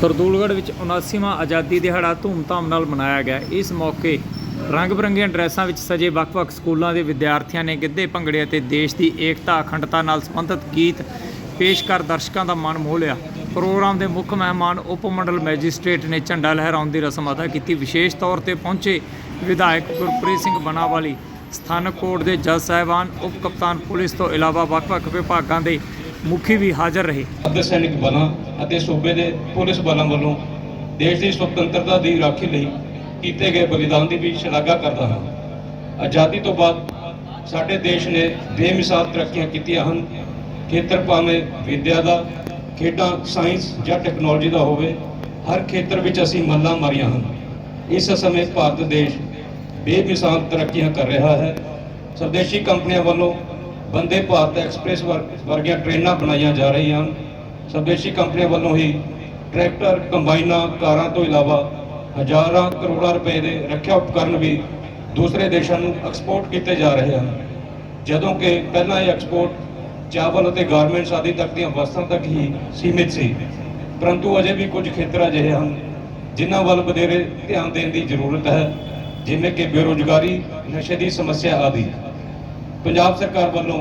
ਸਰਦੂਲਗੜ੍ਹ ਵਿੱਚ 79ਵਾਂ ਆਜ਼ਾਦੀ ਦਿਹਾੜਾ ਧੂਮਧਾਮ ਨਾਲ ਮਨਾਇਆ ਗਿਆ। ਇਸ ਮੌਕੇ ਰੰਗ ਬਰੰਗੀਆਂ ਡਰੈਸਾਂ ਵਿੱਚ ਸਜੇ ਵੱਖ-ਵੱਖ ਸਕੂਲਾਂ ਦੇ ਵਿਦਿਆਰਥੀਆਂ ਨੇ ਗਿੱਧੇ ਭੰਗੜੇ ਅਤੇ ਦੇਸ਼ ਦੀ ਏਕਤਾ ਅਖੰਡਤਾ ਨਾਲ ਸੰਬੰਧਿਤ ਗੀਤ ਪੇਸ਼ ਕਰ ਦਰਸ਼ਕਾਂ ਦਾ ਮਨ ਮੋਹ ਲਿਆ। ਪ੍ਰੋਗਰਾਮ ਦੇ ਮੁੱਖ ਮਹਿਮਾਨ ਉਪ ਮੰਡਲ ਮੈਜਿਸਟ੍ਰੇਟ ਨੇ ਝੰਡਾ ਲਹਿਰਾਉਣ ਦੀ ਰਸਮ ਅਦਾ ਕੀਤੀ। ਵਿਸ਼ੇਸ਼ ਤੌਰ ਤੇ ਪਹੁੰਚੇ ਵਿਧਾਇਕ ਗੁਰਪ੍ਰੀਤ ਸਿੰਘ ਬਣਾਵਾਲੀ ਸਥਾਨਕ ਕੋਰਟ ਦੇ ਜੱਜ ਸਾਹਿਬਾਨ, ਉਪ ਕਪਤਾਨ ਪੁਲਿਸ ਤੋਂ ਇਲਾਵਾ ਵੱਖ-ਵੱਖ ਵਿਭਾਗਾਂ ਦੇ ਮੁਖੀ ਵੀ ਹਾਜ਼ਰ ਰਹੇ। ਅੱਧ ਸੈਨਿਕ ਬਲਾਂ ਅਤੇ ਸੂਬੇ ਦੇ ਪੁਲਿਸ ਬਲਾਂ ਵੱਲੋਂ ਦੇਸ਼ ਦੀ ਸੁਤੰਤਰਤਾ ਦੀ ਰਾਖੀ ਲਈ ਕੀਤੇ ਗਏ ਬਲੀਦਾਨ ਦੀ ਵੀ ਸ਼ਲਾਘਾ ਕਰਦਾ ਹਾਂ। ਆਜ਼ਾਦੀ ਤੋਂ ਬਾਅਦ ਸਾਡੇ ਦੇਸ਼ ਨੇ ਬੇਮਿਸਾਲ ਤਰੱਕੀਆਂ ਕੀਤੀਆਂ ਹਨ। ਖੇਤਰ ਭਾਵੇਂ ਵਿਦਿਆ ਦਾ, ਖੇਡਾਂ, ਸਾਇੰਸ ਜਾਂ ਟੈਕਨੋਲੋਜੀ ਦਾ ਹੋਵੇ, ਹਰ ਖੇਤਰ ਵਿੱਚ ਅਸੀਂ ਮੱਲਾਂ ਮਾਰੀਆਂ ਹਨ। ਇਸ ਸਮੇਂ ਭਾਰਤ ਦੇਸ਼ ਬੇਮਿਸਾਲ ਤਰੱਕੀਆਂ ਕਰ ਰਿਹਾ ਹੈ। ਸਵਦੇਸ਼ੀ ਕੰਪਨੀਆਂ ਵੱਲੋਂ ਬੰਦੇ ਭਾਰਤ ਐਕਸਪ੍ਰੈਸ ਵਰ- ਵਰਗੀਆਂ ਟ੍ਰੇਨਾਂ ਬਣਾਈਆਂ ਜਾ ਰਹੀਆਂ ਹਨ। ਸਵਦੇਸ਼ੀ ਕੰਪਨੀਆਂ ਵੱਲੋਂ ਹੀ ਟਰੈਕਟਰ ਕੰਬਾਈਨਾਂ ਕਾਰਾਂ ਤੋਂ ਇਲਾਵਾ ਹਜ਼ਾਰਾਂ ਕਰੋੜਾਂ ਰੁਪਏ ਦੇ ਰੱਖਿਆ ਉਪਕਰਨ ਵੀ ਦੂਸਰੇ ਦੇਸ਼ਾਂ ਨੂੰ ਐਕਸਪੋਰਟ ਕੀਤੇ ਜਾ ਰਹੇ ਹਨ। ਜਦੋਂ ਕਿ ਪਹਿਲਾਂ ਇਹ ਐਕਸਪੋਰਟ ਚਾਵਲ ਅਤੇ ਗਾਰਮੈਂਟਸ ਆਦਿ ਤੱਕ ਦੀਆਂ ਵਸਤਾਂ ਤੱਕ ਹੀ ਸੀਮਿਤ ਸੀ। ਪਰੰਤੂ ਅਜੇ ਵੀ ਕੁਝ ਖੇਤਰ ਅਜਿਹੇ ਹਨ ਜਿਨ੍ਹਾਂ ਵੱਲ ਵਧੇਰੇ ਧਿਆਨ ਦੇਣ ਦੀ ਜ਼ਰੂਰਤ ਹੈ, ਜਿਵੇਂ ਕਿ ਬੇਰੁਜ਼ਗਾਰੀ, ਨਸ਼ੇ ਦੀ ਸਮੱਸਿਆ ਆਦਿ। ਪੰਜਾਬ ਸਰਕਾਰ ਵੱਲੋਂ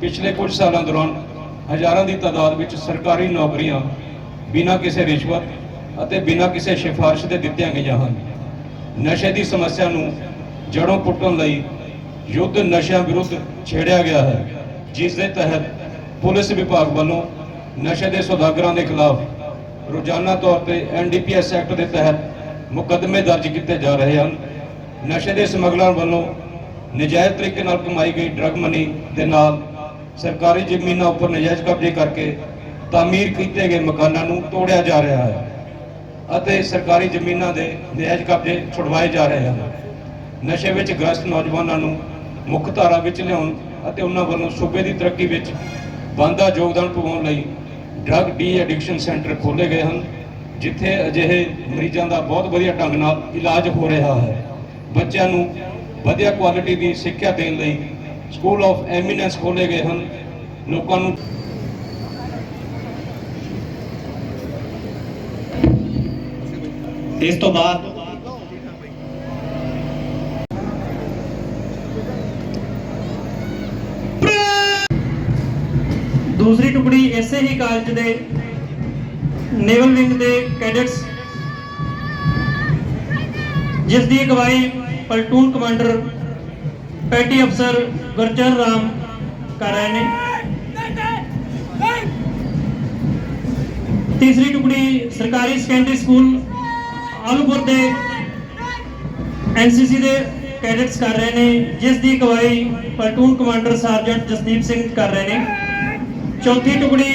ਪਿਛਲੇ ਕੁਝ ਸਾਲਾਂ ਦੌਰਾਨ ਹਜ਼ਾਰਾਂ ਦੀ ਤਾਦਾਦ ਵਿੱਚ ਸਰਕਾਰੀ ਨੌਕਰੀਆਂ ਬਿਨਾਂ ਕਿਸੇ ਰਿਸ਼ਵਤ ਅਤੇ ਬਿਨਾਂ ਕਿਸੇ ਸਿਫਾਰਿਸ਼ ਦੇ ਦਿੱਤੀਆਂ ਗਈਆਂ ਹਨ। ਨਸ਼ੇ ਦੀ ਸਮੱਸਿਆ ਨੂੰ ਜੜੋਂ ਪੁੱਟਣ ਲਈ ਯੁੱਧ ਨਸ਼ਿਆਂ ਵਿਰੁੱਧ ਛੇੜਿਆ ਗਿਆ ਹੈ, ਜਿਸ ਦੇ ਤਹਿਤ ਪੁਲਿਸ ਵਿਭਾਗ ਵੱਲੋਂ ਨਸ਼ੇ ਦੇ ਸੌਦਾਗਰਾਂ ਦੇ ਖਿਲਾਫ ਰੋਜ਼ਾਨਾ ਤੌਰ ਤੇ ਐਨਡੀਪੀਐਸ ਐਕਟ ਦੇ ਤਹਿਤ ਮੁਕੱਦਮੇ ਦਰਜ ਕੀਤੇ ਜਾ ਰਹੇ ਹਨ। ਨਸ਼ੇ ਦੇ ਸਮਗਲਰਾਂ ਵੱਲੋਂ ਨਜਾਇਜ਼ ਤਰੀਕੇ ਨਾਲ ਕਮਾਈ ਗਈ ਡਰਗ ਮਨੀ ਦੇ ਨਾਲ ਸਰਕਾਰੀ ਜ਼ਮੀਨਾਂ ਉੱਪਰ ਨਜਾਇਜ਼ ਕਬਜ਼ੇ ਕਰਕੇ ਤਾਮੀਰ ਕੀਤੇ ਗਏ ਮਕਾਨਾਂ ਨੂੰ ਤੋੜਿਆ ਜਾ ਰਿਹਾ ਹੈ ਅਤੇ ਸਰਕਾਰੀ ਜ਼ਮੀਨਾਂ ਦੇ ਨਜਾਇਜ਼ ਕਬਜ਼ੇ ਛੁਡਵਾਏ ਜਾ ਰਹੇ ਹਨ। ਨਸ਼ੇ ਵਿੱਚ ਗ੍ਰਸਤ ਨੌਜਵਾਨਾਂ ਨੂੰ ਮੁੱਖ ਧਾਰਾ ਵਿੱਚ ਲਿਆਉਣ ਅਤੇ ਉਹਨਾਂ ਵੱਲੋਂ ਸੂਬੇ ਦੀ ਤਰੱਕੀ ਵਿੱਚ ਬਣਦਾ ਯੋਗਦਾਨ ਪਾਉਣ ਲਈ ਡਰਗ ਡੀ ਐਡਿਕਸ਼ਨ ਸੈਂਟਰ ਖੋਲ੍ਹੇ ਗਏ ਹਨ, ਜਿੱਥੇ ਅਜਿਹੇ ਮਰੀਜ਼ਾਂ ਦਾ ਬਹੁਤ ਵਧੀਆ ਢੰਗ ਨਾਲ ਇਲਾਜ ਹੋ ਰਿਹਾ ਹੈ। ਬੱਚਿਆਂ ਨੂੰ ਵਧੀਆ ਕੁਆਲਿਟੀ ਦੀ ਸਿੱਖਿਆ ਦੇਣ ਲਈ ਸਕੂਲ ਆਫ ਐਮੀਨੈਂਸ ਖੋਲ੍ਹੇ ਗਏ ਹਨ। ਲੋਕਾਂ ਨੂੰ ਇਸ ਤੋਂ ਬਾਅਦ ਦੂਸਰੀ ਟੁਕੜੀ ਇਸੇ ਹੀ ਕਾਲਜ ਦੇ ਨੇਵਲ ਵਿੰਗ ਦੇ ਕੈਡਟਸ ਜਿਸ ਦੀ ਅਗਵਾਈ ਪਲਟੂਨ ਕਮਾਂਡਰ, ਪੈਟੀ ਅਫਸਰ ਗੁਰਚਰਨ ਰਾਮ ਕਰ ਰਹੇ ਨੇ। ਤੀਸਰੀ ਟੁਕੜੀ ਸਰਕਾਰੀ ਸੈਕੰਡਰੀ ਸਕੂਲ ਆਲੂਪੁਰ ਦੇ ਐਨਸੀਸੀ ਦੇ ਕੈਡਟਸ ਕਰ ਰਹੇ ਨੇ, ਜਿਸ ਦੀ ਅਗਵਾਈ platoon commander sergeant Jasdeep Singh ਕਰ ਰਹੇ ਨੇ। ਚੌਥੀ ਟੁਕੜੀ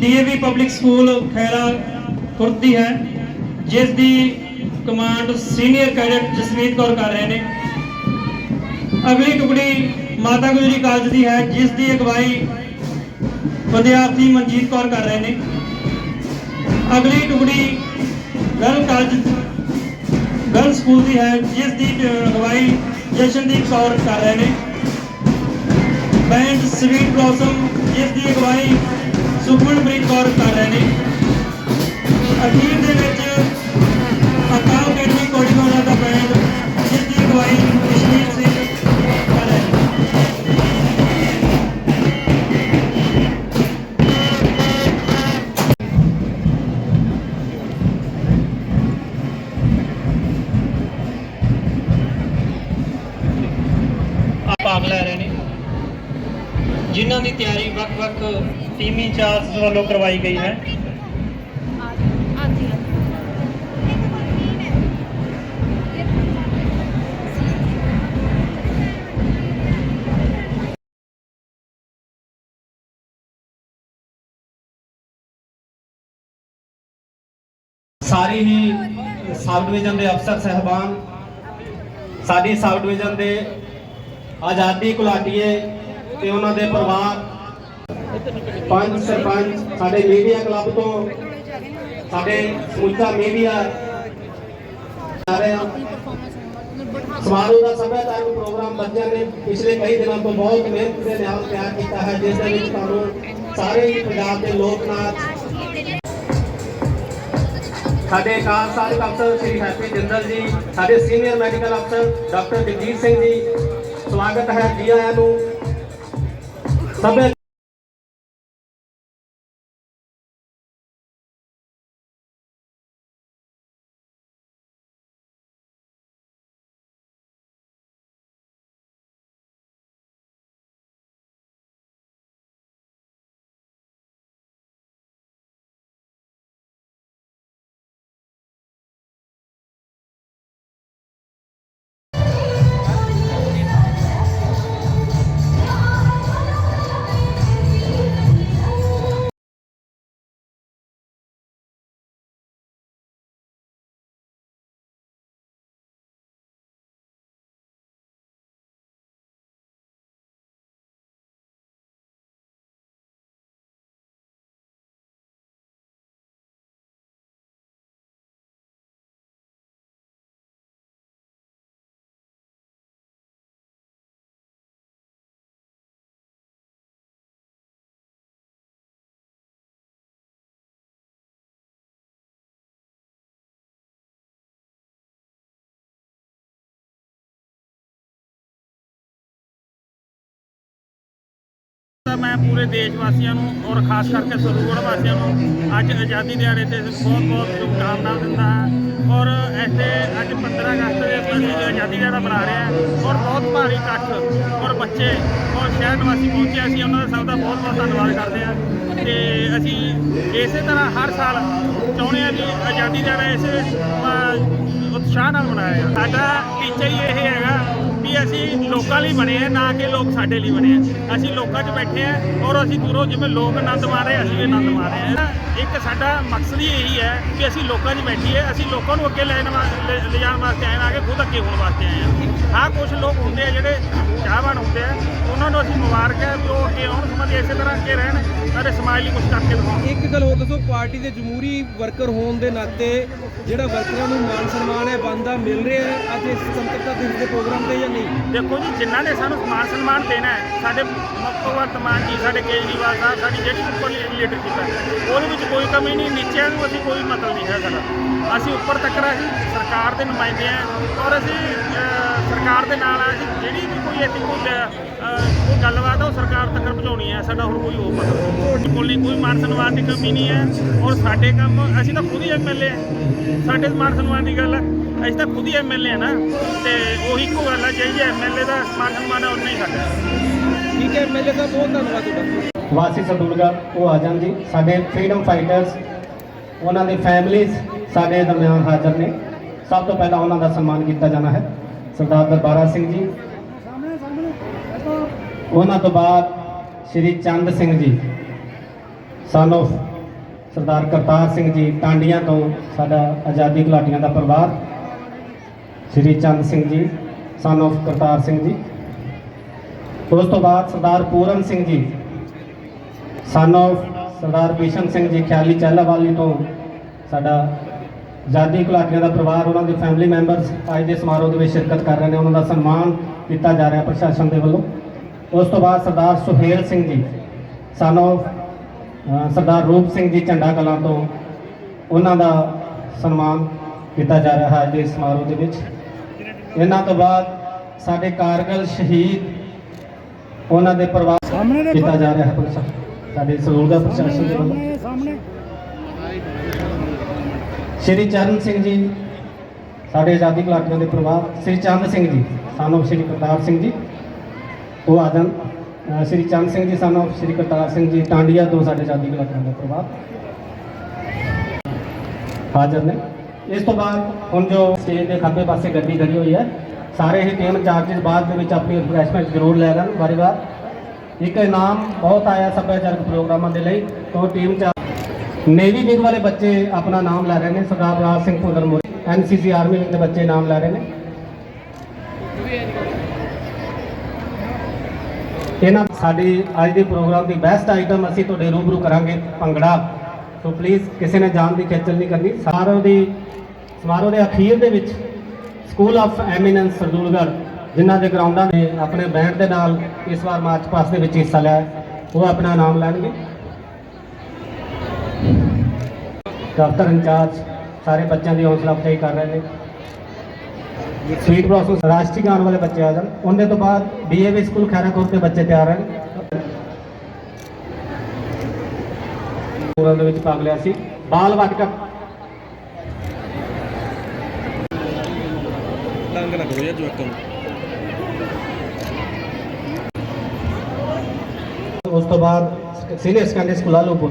DAV public school Khaira Khurd ਦੀ ਹੈ, ਜਿਸ ਦੀ command senior cadet Jasmeet Kaur ਕਰ ਰਹੇ ਨੇ। ਅਗਲੀ ਟੁਕੜੀ ਮਾਤਾ ਗੁਜਰੀ ਕਾਲਜ ਦੀ ਹੈ, ਜਿਸ ਦੀ ਅਗਵਾਈ ਵਿਦਿਆਰਥੀ ਮਨਜੀਤ ਕੌਰ ਕਰ ਰਹੇ ਨੇ। ਅਗਲੀ ਟੁਕੜੀ ਗਰਲ ਕਾਲਜ, ਗਰਲ ਸਕੂਲ ਦੀ ਹੈ, ਜਿਸ ਦੀ ਅਗਵਾਈ ਜਸ਼ਨਦੀਪ ਕੌਰ ਕਰ ਰਹੇ ਨੇ। ਬੈਂਡ ਸਵੀਟ ਬਲੌਸਮ, ਜਿਸ ਦੀ ਅਗਵਾਈ ਸੁਖਮਨਪ੍ਰੀਤ ਕੌਰ ਕਰ ਰਹੇ ਨੇ। ਅਖੀਰ ਦੇ ਵਿੱਚ ਜਿਨ੍ਹਾਂ ਦੀ ਤਿਆਰੀ ਵੱਖ-ਵੱਖ ਟੀਮੀ ਚਾਰਜ ਵੱਲੋਂ ਕਰਵਾਈ ਗਈ ਹੈ? ਸਾਰੇ ਹੀ ਸਬ ਡਿਵੀਜ਼ਨ ਦੇ ਅਫਸਰ ਸਹਿਬਾਨ, ਸਾਡੀ ਸਬ ਡਿਵੀਜ਼ਨ ਦੇ ਆਜ਼ਾਦੀ ਘੁਲਾਟੀਏ ਤੇ ਉਹਨਾਂ ਦੇ ਪਰਿਵਾਰ ਪੰਜ ਸਰਪੰਚ ਸਾਡੇ ਮੀਡੀਆ ਕਲੱਬ ਤੋਂ, ਸਾਡੇ ਸਮੁੱਚਾ ਮੀਡੀਆ ਸਾਰੇ ਸਮਾਰੋਹ ਦਾ ਸੱਭਿਆਚਾਰਕ ਪ੍ਰੋਗਰਾਮ ਬੱਚਿਆਂ ਨੇ ਪਿਛਲੇ ਕਈ ਦਿਨਾਂ ਤੋਂ ਬਹੁਤ ਮਿਹਨਤ ਦੇ ਨਾਲ ਤਿਆਰ ਕੀਤਾ ਹੈ, ਜਿਸ ਦੇ ਵਿੱਚ ਤੁਹਾਨੂੰ ਸਾਰੇ ਹੀ ਪੰਜਾਬ ਦੇ ਲੋਕ ਨਾਚ ਸਾਡੇ ਕਾਰਜਕਾਰੀ ਅਫਸਰ ਸ਼੍ਰੀ ਹੈਪੀ ਜਿੰਦਲ ਜੀ, ਸਾਡੇ ਸੀਨੀਅਰ ਮੈਡੀਕਲ ਅਫਸਰ ਡਾਕਟਰ ਜਗਜੀਤ ਸਿੰਘ ਜੀ, ਸਵਾਗਤ ਹੈ ਜੀ ਆਇਆਂ ਨੂੰ। ਸਭੇ ਤਾਂ ਮੈਂ ਪੂਰੇ ਦੇਸ਼ ਵਾਸੀਆਂ ਨੂੰ ਔਰ ਖਾਸ ਕਰਕੇ ਸਰੂਗੜ ਵਾਸੀਆਂ ਨੂੰ ਅੱਜ ਆਜ਼ਾਦੀ ਦਿਹਾੜੇ ਤੇ ਬਹੁਤ ਬਹੁਤ ਸ਼ੁਭਕਾਮਨਾਵਾਂ ਦਿੰਦਾ ਹਾਂ। ਔਰ ਇੱਥੇ ਅੱਜ 15 ਅਗਸਤ ਦੇ ਅਸੀਂ ਆਜ਼ਾਦੀ ਦਿਹਾੜਾ ਮਨਾ ਰਹੇ ਹਾਂ, ਔਰ ਬਹੁਤ ਭਾਰੀ ਇਕੱਠ ਔਰ ਬੱਚੇ, ਔਰ ਸ਼ਹਿਰ ਨਿਵਾਸੀ ਪਹੁੰਚੇ ਅਸੀਂ ਉਹਨਾਂ ਦਾ ਸਭ ਦਾ ਬਹੁਤ ਬਹੁਤ ਧੰਨਵਾਦ ਕਰਦੇ ਹਾਂ। ਤੇ ਅਸੀਂ ਇਸੇ ਤਰ੍ਹਾਂ ਹਰ ਸਾਲ ਚਾਹੁੰਦੇ ਹਾਂ ਵੀ ਆਜ਼ਾਦੀ ਦਿਹਾੜਾ ਇਸੇ ਉਤਸ਼ਾਹ ਨਾਲ ਮਨਾਇਆ ਸਾਡਾ ਟੀਚਾ ਹੀ ਇਹ ਹੈਗਾ ਵੀ ਅਸੀਂ ਲੋਕਾਂ ਲਈ ਬਣੇ ਆ, ਨਾ ਕਿ ਲੋਕ ਸਾਡੇ ਲਈ ਬਣੇ ਆ। ਅਸੀਂ ਲੋਕਾਂ 'ਚ ਬੈਠੇ ਆ ਔਰ ਅਸੀਂ ਦੂਰੋਂ ਜਿਵੇਂ ਲੋਕ ਆਨੰਦ ਮਾਣ ਰਹੇ ਅਸੀਂ ਵੀ ਆਨੰਦ ਮਾਣ ਰਹੇ ਆ। ਇੱਕ ਸਾਡਾ ਮਕਸਦ ਹੀ ਇਹੀ ਹੈ ਕਿ ਅਸੀਂ ਲੋਕਾਂ 'ਚ ਬੈਠੀਏ, ਅਸੀਂ ਲੋਕਾਂ ਨੂੰ ਅੱਗੇ ਲੈਣ ਲਿਜਾਣ ਵਾਸਤੇ ਆਏ ਨਾ ਕਿ ਖੁਦ ਅੱਗੇ ਹੋਣ ਵਾਸਤੇ ਆਏ ਆ। ਹਾਂ ਕੁਝ ਲੋਕ ਹੁੰਦੇ ਆ ਜਿਹੜੇ ਚਾਹਵਾਨ ਹੁੰਦੇ ਆ, ਉਹਨਾਂ ਨੂੰ ਅਸੀਂ ਮੁਬਾਰਕ ਹੈ ਵੀ ਉਹ ਅੱਗੇ ਆਉਣ ਸਮਾਜ ਇਸੇ ਤਰ੍ਹਾਂ ਅੱਗੇ ਰਹਿਣ ਅਤੇ ਸਮਾਜ ਲਈ ਕੁਝ ਕਰਕੇ ਦਿਖਾਉਣ। ਇੱਕ ਗੱਲ ਹੋਰ ਦੱਸੋ, ਪਾਰਟੀ ਦੇ ਜਮਹੂਰੀ ਵਰਕਰ ਹੋਣ ਦੇ ਨਾਤੇ ਜਿਹੜਾ ਵਰਕਰਾਂ ਨੂੰ ਮਾਨ ਸਨਮਾਨ ਹੈ, ਬੰਦਾ ਮਿਲ ਰਿਹਾ ਹੈ ਅੱਜ ਇਸ ਸੁਤੰਤਰਤਾ ਦਿਵਸ ਦੇ ਪ੍ਰੋਗਰਾਮ ਤੇ ਜਾਂ ਨਹੀਂ? ਦੇਖੋ ਜੀ, ਜਿਨ੍ਹਾਂ ਨੇ ਸਾਨੂੰ ਸਮਾਨ ਸਨਮਾਨ ਦੇਣਾ ਹੈ, ਸਾਡੇ ਭਗਵੰਤ ਮਾਨ ਜੀ, ਸਾਡੇ ਕੇਜਰੀਵਾਲ ਸਾਹਿਬ, ਸਾਡੀ ਜਿਹੜੀ ਉੱਪਰ ਲੀਡਰਸ਼ਿਪ ਹੈ, ਉਹਦੇ ਵਿੱਚ ਕੋਈ ਕਮੀ ਨਹੀਂ, ਨੀਚਿਆਂ ਨੂੰ ਅਸੀਂ ਕੋਈ ਮਤਲਬ ਨਹੀਂ ਹੈ ਸਾਡਾ। ਅਸੀਂ ਉੱਪਰ ਤੱਕ ਅਸੀਂ ਸਰਕਾਰ ਦੇ ਨੁਮਾਇੰਦੇ ਹਾਂ ਔਰ ਅਸੀਂ ਸਰਕਾਰ ਦੇ ਨਾਲ ਅਸੀਂ ਜਿਹੜੀ ਵੀ ਕੋਈ ਇੱਥੇ ਕੋਈ ਗੱਲਬਾਤ ਆ, ਉਹ ਸਰਕਾਰ ਤੱਕ ਪਹੁੰਚਾਉਣੀ ਹੈ, ਸਾਡਾ ਹੋਰ ਕੋਈ ਹੋਰ ਮਤਲਬ ਨਹੀਂ। ਕੋਈ ਮਾਨ ਸਨਮਾਨ ਦੀ ਕਮੀ ਨਹੀਂ ਹੈ, ਔਰ ਸਾਡੇ ਕੰਮ, ਅਸੀਂ ਤਾਂ ਖੁਦ ਹੀ ਐਮਐਲਏ ਹਾਂ ਸਾਡੇ ਮਾਨ ਸਨਮਾਨ ਦੀ ਗੱਲ ਹੈ। ਅਸੀਂ ਤਾਂ ਖੁਦ ਹੀ ਐਮਐਲਏ ਆ ਨਾ ਤੇ ਉਹੀ ਇੱਕੋ ਗੱਲ ਜਿਹੜੀ ਐਮਐਲਏ ਦਾ ਮਾਨ ਸਨਮਾਨ ਉਹ ਨਹੀਂ ਸਾਡਾ ਠੀਕ ਹੈ ਐਮਐਲਏ ਸਾਹਿਬ ਬਹੁਤ ਧੰਨਵਾਦ ਤੁਹਾਡਾ। ਵਾਸੀ ਸਰਦੂਲਗੜ੍ਹ ਉਹ ਆ ਜਾਣ ਜੀ। ਸਾਡੇ ਫਰੀडम ਫਾਈਟਰਸ ਉਹਨਾਂ ਦੀ ਫੈਮਿਲੀਜ਼ ਸਾਡੇ ਦਰਮਿਆਨ ਹਾਜ਼ਰ ਨੇ। ਸਭ ਤੋਂ ਪਹਿਲਾਂ ਉਹਨਾਂ ਦਾ ਸਨਮਾਨ ਕੀਤਾ ਜਾਣਾ ਹੈ। ਸਰਦਾਰ ਦਰਬਾਰਾ ਸਿੰਘ ਜੀ। ਉਹਨਾਂ ਤੋਂ ਬਾਅਦ ਸ਼੍ਰੀ ਚੰਦ ਸਿੰਘ ਜੀ। Son of ਸਰਦਾਰ ਕਰਤਾਰ ਸਿੰਘ ਜੀ ਟਾਂਡੀਆਂ ਤੋਂ ਸਾਡਾ ਆਜ਼ਾਦੀ ਘੁਲਾਟੀਆਂ ਦਾ ਪਰਿਵਾਰ। ਸ਼੍ਰੀ ਚੰਦ ਸਿੰਘ ਜੀ ਸਨ of ਕਰਤਾਰ ਸਿੰਘ ਜੀ। ਉਸ ਤੋਂ ਬਾਅਦ ਸਰਦਾਰ ਪੂਰਨ ਸਿੰਘ ਜੀ, son of ਸਰਦਾਰ ਬਿਸ਼ਨ ਸਿੰਘ ਜੀ ਖਿਆਲੀ ਚਹਿਲਾਵਾਲੀ ਤੋਂ ਸਾਡਾ ਆਜ਼ਾਦੀ ਘੁਲਾਟੀਆਂ ਦਾ ਪਰਿਵਾਰ, ਉਹਨਾਂ ਦੇ ਫੈਮਿਲੀ ਮੈਂਬਰਸ ਅੱਜ ਦੇ ਸਮਾਰੋਹ ਦੇ ਵਿੱਚ ਸ਼ਿਰਕਤ ਕਰ ਰਹੇ ਨੇ, ਉਹਨਾਂ ਦਾ ਸਨਮਾਨ ਕੀਤਾ ਜਾ ਰਿਹਾ ਪ੍ਰਸ਼ਾਸਨ ਦੇ ਵੱਲੋਂ। ਉਸ ਤੋਂ ਬਾਅਦ ਸਰਦਾਰ ਸੁਹੇਲ ਸਿੰਘ ਜੀ ਸਨ of ਸਰਦਾਰ ਰੂਪ ਸਿੰਘ ਜੀ ਝੰਡਾ ਕਲਾਂ ਤੋਂ ਉਹਨਾਂ ਦਾ ਸਨਮਾਨ ਕੀਤਾ ਜਾ ਰਿਹਾ ਹੈ ਅੱਜ ਦੇ ਸਮਾਰੋਹ ਦੇ ਵਿੱਚ। ਇਹਨਾਂ ਤੋਂ ਬਾਅਦ ਸਾਡੇ ਕਾਰਗਲ ਸ਼ਹੀਦ ਉਹਨਾਂ ਦੇ ਪਰਿਵਾਰ ਕੀਤਾ ਜਾ ਰਿਹਾ ਹੈ ਸਾਡੇ ਸਰੂਰ ਦਾ ਪ੍ਰਸ਼ਾਸਨ ਦੇ ਵੱਲੋਂ। ਸ਼੍ਰੀ ਚਰਨ ਸਿੰਘ ਜੀ ਸਾਡੇ ਆਜ਼ਾਦੀ ਘੁਲਾਟੀਆਂ ਦੇ ਪਰਿਵਾਰ ਸ਼੍ਰੀ ਚੰਦ ਸਿੰਘ ਜੀ ਸਾਨੂੰ ਸ਼੍ਰੀ ਕਰਤਾਰ ਸਿੰਘ ਜੀ ਉਹ ਆ ਜਾਣ ਅ, ਸ਼੍ਰੀ ਚੰਦ ਸਿੰਘ ਜੀ ਸਾਨੂੰ ਸ਼੍ਰੀ ਕਰਤਾਰ ਸਿੰਘ ਜੀ ਟਾਂਡੀਆਂ ਤੋਂ ਸਾਡੇ ਆਜ਼ਾਦੀ ਘੁਲਾਟੀਆਂ ਦਾ ਪਰਿਵਾਰ। ਹਾਜ਼ਰ ਨੇ। ਇਸ ਤੋਂ ਬਾਅਦ ਹੁਣ ਜੋ ਸਟੇਜ ਦੇ ਖੱਬੇ ਪਾਸੇ ਗੱਡੀ ਖੜੀ ਹੋਈ ਹੈ, ਸਾਰੇ ਹੀ ਟੀਮ ਚਾਰਜਸ ਬਾਅਦ ਦੇ ਵਿੱਚ ਆਪਣੀ ਰਿਫਰੈਸ਼ਮੈਂਟ ਜ਼ਰੂਰ ਲੈ ਲੈਣ, ਵਾਰੀ ਵਾਰ। ਇੱਕ ਇਨਾਮ ਬਹੁਤ ਆਇਆ ਸੱਭਿਆਚਾਰਕ ਪ੍ਰੋਗਰਾਮਾਂ ਦੇ ਲਈ ਤੋਂ ਟੀਮ ਚ ਨੇਵੀ ਵਿੰਗ ਵਾਲੇ ਬੱਚੇ ਆਪਣਾ ਨਾਮ ਲੈ ਰਹੇ ਨੇ, ਸਰਦਾਰ ਰਾਜ ਸਿੰਘ ਭੁੱਲਰ ਮੋਰੀ। ਐਨਸੀਸੀ ਆਰਮੀ ਵਿੰਗ ਦੇ ਬੱਚੇ ਨਾਮ ਲੈ ਰਹੇ ਨੇ। ਇਹਨਾਂ ਸਾਡੀ ਅੱਜ ਦੇ ਪ੍ਰੋਗਰਾਮ ਦੀ ਬੈਸਟ ਆਈਟਮ ਅਸੀਂ ਤੁਹਾਡੇ ਰੂਬਰੂ ਕਰਾਂਗੇ, ਭੰਗੜਾ। ਸੋ ਪਲੀਜ਼ ਕਿਸੇ ਨੇ ਜਾਣ ਦੀ ਖੇਚਲ ਨਹੀਂ ਕਰਨੀ। ਸਮਾਰੋਹ ਦੀ ਸਮਾਰੋਹ ਦੇ ਅਖੀਰ ਦੇ ਵਿੱਚ ਸਕੂਲ ਆਫ ਐਮੀਨੈਂਸ ਸਰਦੂਲਗੜ੍ਹ, ਜਿਨ੍ਹਾਂ ਦੇ ਗਰਾਊਂਡਾਂ ਨੇ ਆਪਣੇ ਬੈਂਡ ਦੇ ਨਾਲ ਇਸ ਵਾਰ ਮਾਰਚ ਪਾਸ ਦੇ ਵਿੱਚ ਹਿੱਸਾ ਲਿਆ ਉਹ ਆਪਣਾ ਨਾਮ ਲੈਣਗੇ। ਦਫ਼ਤਰ ਇੰਚਾਰਜ, ਸਾਰੇ ਬੱਚਿਆਂ ਦੀ ਹੌਸਲਾ ਅਫਜ਼ਾਈ ਕਰ ਰਹੇ ਨੇ। ਸਵੀਟ ਬਲੌਸਮ ਰਾਸ਼ਟਰੀ ਗਾਣ ਵਾਲੇ ਬੱਚੇ ਆ ਜਾਣ। ਉਹਦੇ ਤੋਂ ਬਾਅਦ ਡੀਏਵੀ ਸਕੂਲ ਖੈਰਾਖੁਰ ਦੇ ਬੱਚੇ ਤਿਆਰ ਹਨ ਪੂਰਨ ਦੇ ਵਿੱਚ ਭਾਗ ਲਿਆ ਸੀ। ਬਾਲ ਵਾਟਕਾ ਤੰਗ ਨਾ ਕਰੋ ਯਾਰ ਜਵਾਕਾਂ ਨੂੰ। ਉਸ ਤੋਂ ਬਾਅਦ ਸੀਨੀਅਰ ਸੈਕੰਡਰੀ ਸਕੂਲ ਆਲੋਪੁਰ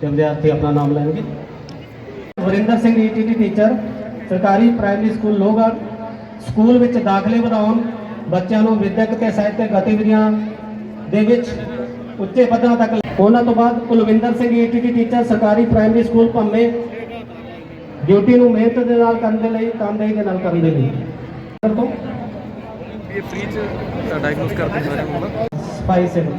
ਦੇ ਵਿਦਿਆਰਥੀ ਆਪਣਾ ਨਾਮ ਲੈਣਗੇ। ਵਰਿੰਦਰ ਸਿੰਘ ਈਟੀਟੀ ਟੀਚਰ ਸਰਕਾਰੀ ਪ੍ਰਾਇਮਰੀ ਸਕੂਲ ਲੋਹਗੜ੍ਹ ਸਕੂਲ ਵਿੱਚ ਦਾਖਲੇ ਵਧਾਉਣ ਬੱਚਿਆਂ ਨੂੰ ਵਿਦਿਅਕ ਤੇ ਸਾਹਿਤਕ ਗਤੀਵਿਧੀਆਂ ਦੇ ਵਿੱਚ ਉੱਚੇ ਪੱਧਰਾਂ ਤੱਕ ਉਹਨਾਂ ਤੋਂ ਬਾਅਦ ਕੁਲਵਿੰਦਰ ਸਿੰਘ ਈਟੀਟੀ ਟੀਚਰ ਸਰਕਾਰੀ ਪ੍ਰਾਇਮਰੀ ਸਕੂਲ ਭੰਮੇ ਡਿਊਟੀ ਨੂੰ ਮਿਹਨਤ ਦੇ ਨਾਲ ਕਰਨ ਦੇ ਲਈ ਤਨਦੇਹੀ ਦੇ ਨਾਲ ਕਰਨ ਦੇ ਲਈ। ਤੋਂ ਇਹ ਫ੍ਰੀ ਚ ਡਾਇਗਨੋਸ ਕਰਦੇ ਸਾਰੇ ਸਫ਼ਾਈ ਸੇਵਕ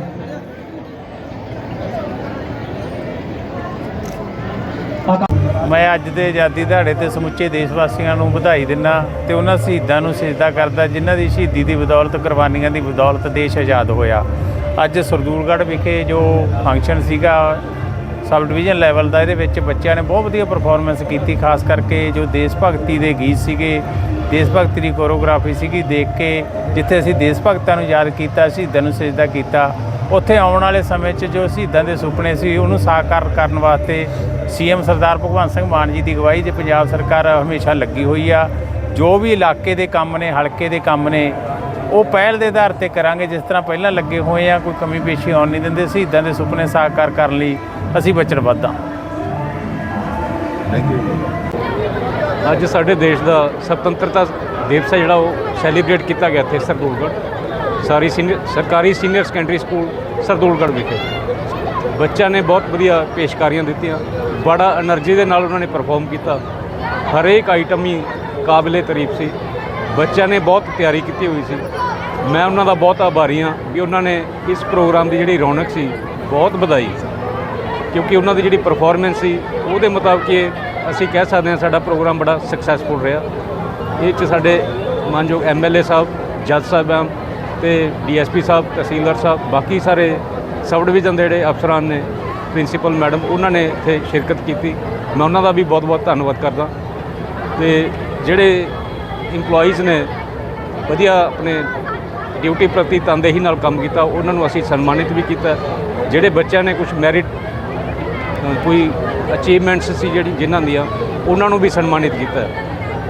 ਆਕਾ ਮੈਂ ਅੱਜ ਦੇ ਆਜ਼ਾਦੀ ਦਿਹਾੜੇ ਤੇ ਸਮੁੱਚੇ ਦੇਸ਼ ਵਾਸੀਆਂ ਨੂੰ ਵਧਾਈ ਦਿੰਦਾ ਤੇ ਉਹਨਾਂ ਸ਼ਹੀਦਾਂ ਨੂੰ ਸਿਜਦਾ ਕਰਦਾ ਜਿਨ੍ਹਾਂ ਦੀ ਸ਼ਹੀਦੀ ਦੀ ਬਦੌਲਤ ਕੁਰਬਾਨੀਆਂ ਦੀ ਬਦੌਲਤ ਦੇਸ਼ ਆਜ਼ਾਦ ਹੋਇਆ। ਅੱਜ ਸਰਦੂਲਗੜ੍ਹ ਵਿਖੇ ਜੋ ਫੰਕਸ਼ਨ ਸੀਗਾ ਸਬ ਡਿਵੀਜ਼ਨ ਲੈਵਲ ਦਾ, ਇਹਦੇ ਵਿੱਚ ਬੱਚਿਆਂ ਨੇ ਬਹੁਤ ਵਧੀਆ ਪਰਫਾਰਮੈਂਸ ਕੀਤੀ, ਖਾਸ ਕਰਕੇ ਜੋ ਦੇਸ਼ ਭਗਤੀ ਦੇ ਗੀਤ ਸੀਗੇ, ਦੇਸ਼ ਭਗਤੀ ਦੀ ਕੋਰੀਓਗ੍ਰਾਫੀ ਸੀਗੀ, ਦੇਖ ਕੇ ਜਿੱਥੇ ਅਸੀਂ ਦੇਸ਼ ਭਗਤਾਂ ਨੂੰ ਯਾਦ ਕੀਤਾ, ਸ਼ਹੀਦਾਂ ਨੂੰ ਸਿਜਦਾ ਕੀਤਾ, ਉੱਥੇ ਆਉਣ ਵਾਲੇ ਸਮੇਂ 'ਚ ਜੋ ਸ਼ਹੀਦਾਂ ਦੇ ਸੁਪਨੇ ਸੀ, ਉਹਨੂੰ ਸਾਕਾਰ ਕਰਨ ਵਾਸਤੇ ਸੀਐਮ ਸਰਦਾਰ ਭਗਵੰਤ ਸਿੰਘ ਮਾਨ ਜੀ ਦੀ ਅਗਵਾਈ 'ਚ ਪੰਜਾਬ ਸਰਕਾਰ ਹਮੇਸ਼ਾ ਲੱਗੀ ਹੋਈ ਆ। ਜੋ ਵੀ ਇਲਾਕੇ ਦੇ ਕੰਮ ਨੇ, ਹਲਕੇ ਦੇ ਕੰਮ ਨੇ ਉਹ ਪਹਿਲ ਦੇ ਆਧਾਰ ਤੇ ਕਰਾਂਗੇ ਜਿਸ ਤਰ੍ਹਾਂ ਪਹਿਲਾਂ ਲੱਗੇ ਹੋਏ ਆ ਕੋਈ ਕਮੀ ਪੇਸ਼ੀ ਆਉਣ ਨਹੀਂ ਦਿੰਦੇ ਸ਼ਹੀਦਾਂ ਦੇ ਸੁਪਨੇ ਸਾਕਾਰ ਕਰਨ ਲਈ ਅਸੀਂ ਵਚਨਬੱਧ ਹਾਂ ਅੱਜ ਸਾਡੇ ਦੇਸ਼ ਦਾ ਸੁਤੰਤਰਤਾ ਦਿਵਸ ਹੈ ਜਿਹੜਾ ਉਹ ਸੈਲੀਬ੍ਰੇਟ ਕੀਤਾ ਗਿਆ ਇੱਥੇ ਸਰਦੂਲਗੜ ਸਾਰੀ ਸੀਨੀਅਰ ਸਰਕਾਰੀ ਸੀਨੀਅਰ ਸੈਕੰਡਰੀ ਸਕੂਲ ਸਰਦੂਲਗੜ ਵਿਖੇ। ਬੱਚਿਆਂ ਨੇ ਬਹੁਤ ਵਧੀਆ ਪੇਸ਼ਕਾਰੀਆਂ ਦਿੱਤੀਆਂ। ਬੜਾ એનર્ਜੀ ਦੇ ਨਾਲ ਉਹਨਾਂ ਨੇ ਪਰਫਾਰਮ ਕੀਤਾ। ਹਰੇਕ ਆਈਟਮ ਹੀ ਕਾਬਲੇ ਤਾਰੀਫ ਸੀ। ਬੱਚਿਆਂ ਨੇ ਬਹੁਤ ਤਿਆਰੀ ਕੀਤੀ ਹੋਈ ਸੀ। ਮੈਂ ਉਹਨਾਂ ਦਾ ਬਹੁਤ ਆਭਾਰੀ ਹਾਂ ਕਿ ਉਹਨਾਂ ਨੇ ਇਸ ਪ੍ਰੋਗਰਾਮ ਦੀ ਜਿਹੜੀ ਰੌਣਕ ਸੀ, ਬਹੁਤ ਵਧਾਈ। ਕਿਉਂਕਿ ਉਹਨਾਂ ਦੀ ਜਿਹੜੀ ਪਰਫਾਰਮੈਂਸ ਸੀ, ਉਹਦੇ ਮੁਤਾਬਕ ਇਹ ਅਸੀਂ ਕਹਿ ਸਕਦੇ ਹਾਂ ਸਾਡਾ ਪ੍ਰੋਗਰਾਮ ਬੜਾ ਸਕਸੈਸਫੁਲ ਰਿਹਾ। ਇਹ 'ਚ ਸਾਡੇ ਮਾਨਯੋਗ ਐਮਐਲਏ ਸਾਹਿਬ, ਜੱਜ ਸਾਹਿਬਾਨ ਤੇ ਡੀਐਸਪੀ ਸਾਹਿਬ, ਤਹਿਸੀਲਦਾਰ ਸਾਹਿਬ, ਬਾਕੀ ਸਾਰੇ ਸਬ ਡਿਵੀਜ਼ਨ ਦੇ ਜਿਹੜੇ ਅਫਸਰਾਂ ਨੇ, ਪ੍ਰਿੰਸੀਪਲ ਮੈਡਮ, ਉਹਨਾਂ ਨੇ ਇੱਥੇ ਸ਼ਿਰਕਤ ਕੀਤੀ। ਮੈਂ ਉਹਨਾਂ ਦਾ ਵੀ ਬਹੁਤ-ਬਹੁਤ ਧੰਨਵਾਦ ਕਰਦਾ। ਤੇ ਜਿਹੜੇ EMPLOYEES ਨੇ ਵਧੀਆ ਆਪਣੇ ਡਿਊਟੀ ਪ੍ਰਤੀ ਤਨਦੇਹੀ ਨਾਲ ਕੰਮ ਕੀਤਾ, ਉਹਨਾਂ ਨੂੰ ਅਸੀਂ ਸਨਮਾਨਿਤ ਵੀ ਕੀਤਾ। ਜਿਹੜੇ ਬੱਚਿਆਂ ਨੇ ਕੁਝ ਮੈਰਿਟ ਕੋਈ ਅਚੀਵਮੈਂਟਸ ਸੀ ਜਿਹੜੀ ਜਿਨ੍ਹਾਂ ਦੀਆਂ, ਉਹਨਾਂ ਨੂੰ ਵੀ ਸਨਮਾਨਿਤ ਕੀਤਾ।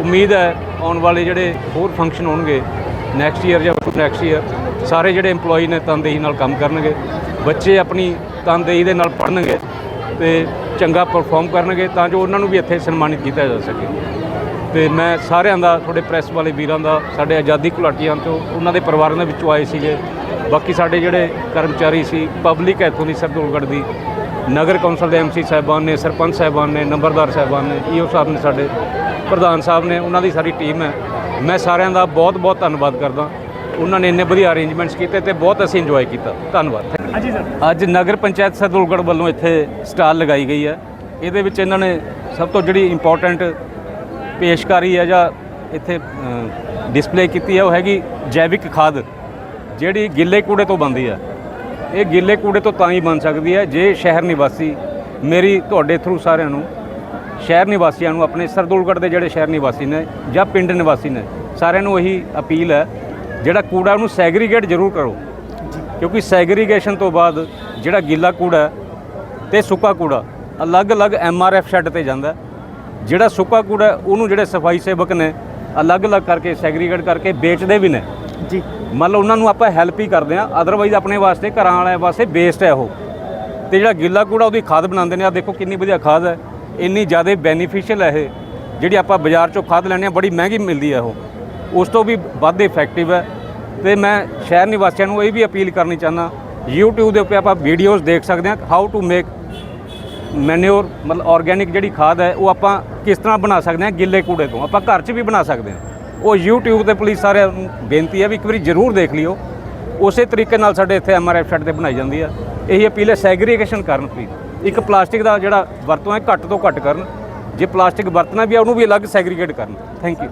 ਉਮੀਦ ਹੈ ਆਉਣ ਵਾਲੇ ਜਿਹੜੇ ਹੋਰ ਫੰਕਸ਼ਨ ਹੋਣਗੇ ਨੈਕਸਟ ਈਅਰ ਜਾਂ ਨੈਕਸਟ ਈਅਰ ਸਾਰੇ ਜਿਹੜੇ EMPLOYEE ਨੇ ਤਨਦੇਹੀ ਨਾਲ ਕੰਮ ਕਰਨਗੇ, ਬੱਚੇ ਆਪਣੀ ਤਨਦੇਹੀ ਦੇ ਨਾਲ ਪੜ੍ਹਨਗੇ ਤੇ ਚੰਗਾ ਪਰਫਾਰਮ ਕਰਨਗੇ ਤਾਂ ਜੋ ਉਹਨਾਂ ਨੂੰ ਵੀ ਇੱਥੇ ਸਨਮਾਨਿਤ ਕੀਤਾ ਜਾ ਸਕੇ। ਤੇ ਮੈਂ ਸਾਰਿਆਂ ਦਾ ਤੁਹਾਡੇ ਪ੍ਰੈਸ ਵਾਲੇ ਵੀਰਾਂ ਦਾ ਸਾਡੇ ਆਜ਼ਾਦੀ ਘੁਲਾਟੀਆਂ ਤੋਂ ਉਹਨਾਂ ਦੇ ਪਰਿਵਾਰਾਂ ਦੇ ਵਿੱਚੋਂ ਆਏ ਸੀਗੇ। ਬਾਕੀ ਸਾਡੇ ਜਿਹੜੇ ਕਰਮਚਾਰੀ ਸੀ ਪਬਲਿਕ ਇੱਥੋਂ ਦੀ ਸਰਦੂਲਗੜ੍ਹ ਦੀ। ਨਗਰ ਕੌਂਸਲ ਦੇ ਐਮਸੀ ਸਾਹਿਬਾਨ ਨੇ ਸਰਪੰਚ ਸਾਹਿਬਾਨ ਨੇ ਨੰਬਰਦਾਰ ਸਾਹਿਬਾਨ ਨੇ ਈਓ ਸਾਹਿਬ ਨੇ ਸਾਡੇ ਪ੍ਰਧਾਨ ਸਾਹਿਬ ਨੇ ਉਹਨਾਂ ਦੀ ਸਾਰੀ ਟੀਮ ਹੈ। ਮੈਂ ਸਾਰਿਆਂ ਦਾ ਬਹੁਤ ਬਹੁਤ ਧੰਨਵਾਦ ਕਰਦਾ। ਉਹਨਾਂ ਨੇ ਇੰਨੇ ਵਧੀਆ ਅਰੇਂਜਮੈਂਟਸ ਕੀਤੇ ਤੇ ਬਹੁਤ ਅਸੀਂ ਇੰਜੋਏ ਕੀਤਾ। ਧੰਨਵਾਦ। ਹਾਂਜੀ ਸਰ। ਅੱਜ ਨਗਰ ਪੰਚਾਇਤ ਸਰਦੂਲਗੜ੍ਹ ਵੱਲੋਂ ਇੱਥੇ ਸਟਾਲ ਲਗਾਈ ਗਈ ਹੈ। ਇਹਦੇ ਵਿੱਚ ਇਹਨਾਂ ਨੇ ਸਭ ਤੋਂ ਜਿਹੜੀ ਇੰਪੋਰਟੈਂਟ ਪੇਸ਼ਕਾਰੀ ਹੈ ਜਾਂ ਇੱਥੇ ਡਿਸਪਲੇ ਕੀਤੀ ਹੈ ਉਹ ਹੈਗੀ ਜੈਵਿਕ ਖਾਦ ਜਿਹੜੀ ਗਿੱਲੇ ਕੂੜੇ ਤੋਂ ਬਣਦੀ ਹੈ ਇਹ ਗਿੱਲੇ ਕੂੜੇ ਤੋਂ ਤਾਂ ਹੀ ਬਣ ਸਕਦੀ ਹੈ ਜੇ ਸ਼ਹਿਰ ਨਿਵਾਸੀ ਮੇਰੀ ਤੁਹਾਡੇ ਥਰੂ ਸਾਰਿਆਂ ਨੂੰ ਸ਼ਹਿਰ ਨਿਵਾਸੀਆਂ ਨੂੰ ਆਪਣੇ ਸਰਦੂਲਗੜ੍ਹ ਦੇ ਜਿਹੜੇ ਸ਼ਹਿਰ ਨਿਵਾਸੀ ਨੇ ਜਾਂ ਪਿੰਡ ਨਿਵਾਸੀ ਨੇ ਸਾਰਿਆਂ ਨੂੰ ਇਹੀ ਅਪੀਲ ਹੈ ਜਿਹੜਾ ਕੂੜਾ ਉਹਨੂੰ ਸੈਗਰੀਗੇਟ ਜ਼ਰੂਰ ਕਰੋ। ਕਿਉਂਕਿ ਸੈਗਰੀਗੇਸ਼ਨ ਤੋਂ ਬਾਅਦ ਜਿਹੜਾ ਗਿੱਲਾ ਕੂੜਾ ਤੇ ਸੁੱਕਾ ਕੂੜਾ ਅਲੱਗ-ਅਲੱਗ ਐਮਆਰਐਫ ਸ਼ੈੱਡ ਤੇ ਜਾਂਦਾ। ਜਿਹੜਾ ਸੁੱਕਾ ਕੂੜਾ ਹੈ, ਉਹਨੂੰ ਜਿਹੜੇ ਸਫ਼ਾਈ ਸੇਵਕ ਨੇ ਅਲੱਗ-ਅਲੱਗ ਕਰਕੇ ਸੈਗਰੀਗੇਟ ਕਰਕੇ ਵੇਚਦੇ ਵੀ ਨੇ। ਜੀ। ਮੰਨ ਲਓ ਉਹਨਾਂ ਨੂੰ ਆਪਾਂ ਹੈਲਪ ਹੀ ਕਰਦੇ ਆ ਅਦਰਵਾਈਜ਼ ਆਪਣੇ ਵਾਸਤੇ ਘਰਾਂ ਵਾਲਿਆਂ ਵਾਸਤੇ ਵੇਸਟ ਹੈ ਉਹ। ਤੇ ਜਿਹੜਾ ਗਿੱਲਾ ਕੂੜਾ ਉਹਦੀ ਖਾਦ ਬਣਾਉਂਦੇ ਨੇ ਆ ਦੇਖੋ ਕਿੰਨੀ ਵਧੀਆ ਖਾਦ ਹੈ ਇੰਨੀ ਜ਼ਿਆਦਾ ਬੈਨੀਫੀਸ਼ੀਅਲ ਹੈ ਇਹ। ਜਿਹੜੀ ਆਪਾਂ ਬਾਜ਼ਾਰ ਚੋਂ ਖਾਦ ਲੈਂਦੇ ਆ ਬੜੀ ਮਹਿੰਗੀ ਮਿਲਦੀ ਹੈ ਉਹ। ਉਸ ਤੋਂ ਵੀ ਵੱਧ ਇਫੈਕਟਿਵ ਹੈ। ਤੇ ਮੈਂ ਸ਼ਹਿਰ ਨਿਵਾਸੀਆਂ ਨੂੰ ਇਹ ਵੀ ਅਪੀਲ ਕਰਨੀ ਚਾਹੁੰਦਾ YouTube ਦੇ ਉੱਤੇ ਆਪਾਂ ਵੀਡੀਓਜ਼ ਦੇਖ ਸਕਦੇ ਹਾਂ ਹਾਊ ਟੂ ਮੇਕ ਮੈਨਿਓਰ ਮਤਲਬ ਆਰਗੇਨਿਕ ਜਿਹੜੀ ਖਾਦ ਹੈ, ਉਹ ਆਪਾਂ ਕਿਸ ਤਰ੍ਹਾਂ ਬਣਾ ਸਕਦੇ ਹਾਂ? ਗਿੱਲੇ ਕੂੜੇ ਤੋਂ। ਆਪਾਂ ਘਰ 'ਚ ਵੀ ਬਣਾ ਸਕਦੇ ਹਾਂ। ਉਹ YouTube ਤੇ ਪਲੀਜ਼ ਸਾਰਿਆਂ ਨੂੰ ਬੇਨਤੀ ਹੈ ਵੀ ਇੱਕ ਵਾਰੀ ਜ਼ਰੂਰ ਦੇਖ ਲਿਓ। ਉਸੇ ਤਰੀਕੇ ਨਾਲ ਸਾਡੇ ਇੱਥੇ ਐਮਆਰਐਫ ਸ਼ੈੱਡ ਤੇ ਬਣਾਈ ਜਾਂਦੀ ਹੈ ਇਹੀ ਅਪੀਲ ਹੈ ਸੈਗਰੀਗੇਸ਼ਨ ਕਰਨ ਪਲੀਜ਼ ਇੱਕ ਪਲਾਸਟਿਕ ਦਾ ਜਿਹੜਾ ਵਰਤੋਂ ਹੈ, ਘੱਟ ਤੋਂ ਘੱਟ ਕਰਨ। ਜੇ ਪਲਾਸਟਿਕ ਵਰਤਣਾ ਵੀ ਆ, ਉਹਨੂੰ ਵੀ ਅਲੱਗ ਸੈਗਰੀਗੇਟ ਕਰਨ। Thank you